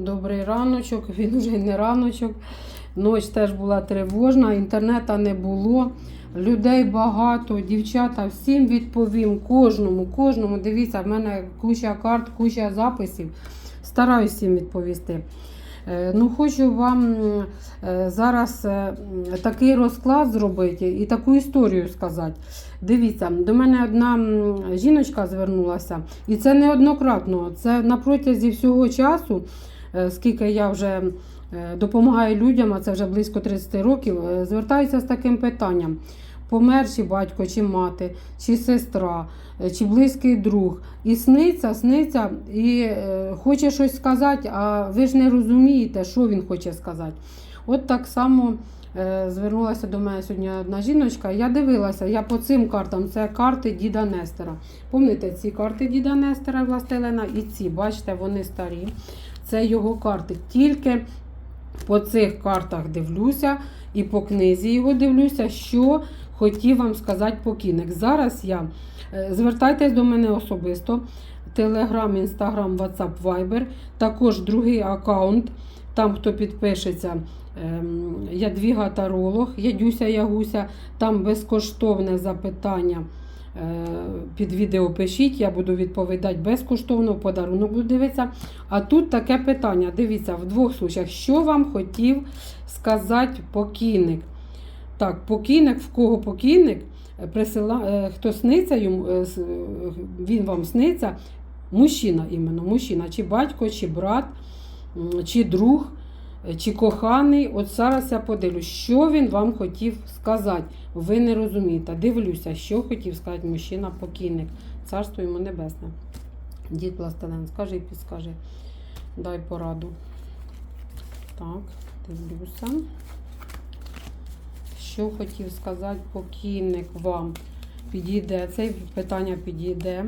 Добрий раночок, він уже не раночок. Ноч теж була тривожна, інтернету не було. Людей багато, дівчата, всім відповім, кожному, кожному. Дивіться, в мене куча карт, куча записів. Стараюсь всім відповісти. Е, Ну, хочу вам е, зараз е, такий розклад зробити і таку історію сказати. Дивіться, до мене одна жіночка звернулася, і це неоднократно. Це на протязі всього часу, скільки я вже е, допомагаю людям, а це вже близько 30 років, е, звертаються з таким питанням. Помер чи батько, чи мати, чи сестра, е, чи близький друг. І сниться, сниться, і е, хоче щось сказати, а ви ж не розумієте, що він хоче сказати. От так само е, звернулася до мене сьогодні одна жіночка. Я дивилася, я по цим картам, це карти діда Нестера. Пам'ятаєте, ці карти діда Нестера Властелена і ці, бачите, вони старі. Це його карти. Тільки по цих картах дивлюся і по книзі його дивлюся, що хотів вам сказати покійник. Зараз я е, звертайтесь до мене особисто. Телеграм, Інстаграм, Ватсап, Вайбер. Також другий аккаунт. Там, хто підпишеться, ем, Ядвіга Таролог, Ядюся Ягуся. Там безкоштовне запитання. Е, Під відео пишіть, я буду відповідати безкоштовно, подарунок буду дивитися. А тут таке питання. Дивіться, в двох случаях, що вам хотів сказати покійник? Так, покійник, в кого покійник, е, присила, е, хто сниться йому, він вам сниться, мужчина іменно, мужчина, чи батько, чи брат, чи друг, чи коханий. От зараз я подивлюсь, що він вам хотів сказати. Ви не розумієте. Дивлюся, що хотів сказати мужчина покійник. Царство йому небесне. Дід Пластелен, скажи і підскажи. Дай пораду. Так, дивлюся. Що хотів сказати покійник вам? Підійде. Це питання підійде.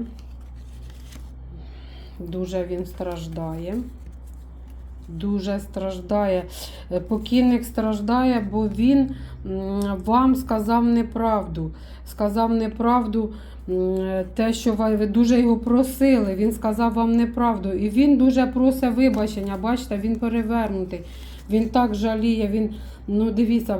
Дуже він страждає. Дуже страждає. Е, Покійник страждає, бо він вам сказав неправду. Сказав неправду те, що ви дуже його просили. Він сказав вам неправду. І він дуже просить вибачення. Бачите, він перевернутий. Він так жаліє, він, ну дивіться,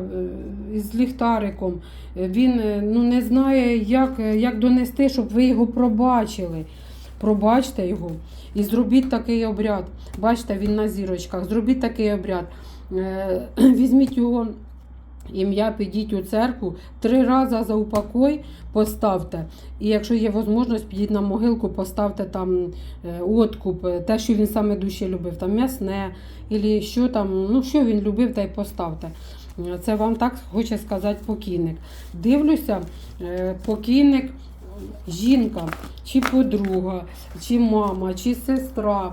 е, з ліхтариком. Е, Він ну, не знає, як, як донести, щоб ви його пробачили. Пробачте його і зробіть такий обряд. Бачите, він на зірочках. Зробіть такий обряд. Е, Візьміть його ім'я, підіть у церкву, три рази за упокой поставте. І якщо є можливість, підіть на могилку, поставте там е, откуп, е, те, що він саме душі любив, там м'ясне, і що там, ну що він любив, та й поставте. Це вам так хоче сказати покійник. Дивлюся, покійник. Жінка, чи подруга, чи мама, чи сестра,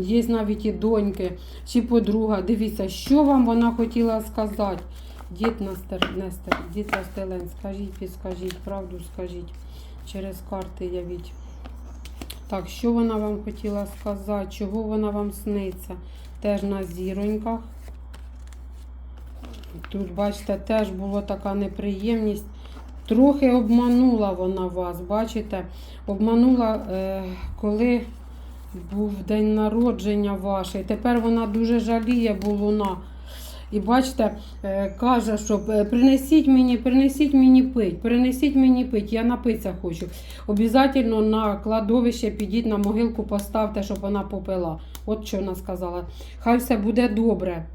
є навіть і доньки, чи подруга. Дивіться, що вам вона хотіла сказати. Дід Нестер, Нестер, дід Настелен, скажіть, підскажіть, правду скажіть. Через карти явіть. Так, що вона вам хотіла сказати, чого вона вам сниться? Теж на зіроньках. Тут, бачите, теж була така неприємність. Трохи обманула вона вас, бачите? Обманула, е, коли був день народження ваше. І тепер вона дуже жаліє булуна. І бачите, е, каже, що е, принесіть мені, принесіть мені пить, принесіть мені пить, я напитися хочу. Обязательно на кладовище підіть на могилку, поставте, щоб вона попила. От що вона сказала. Хай все буде добре.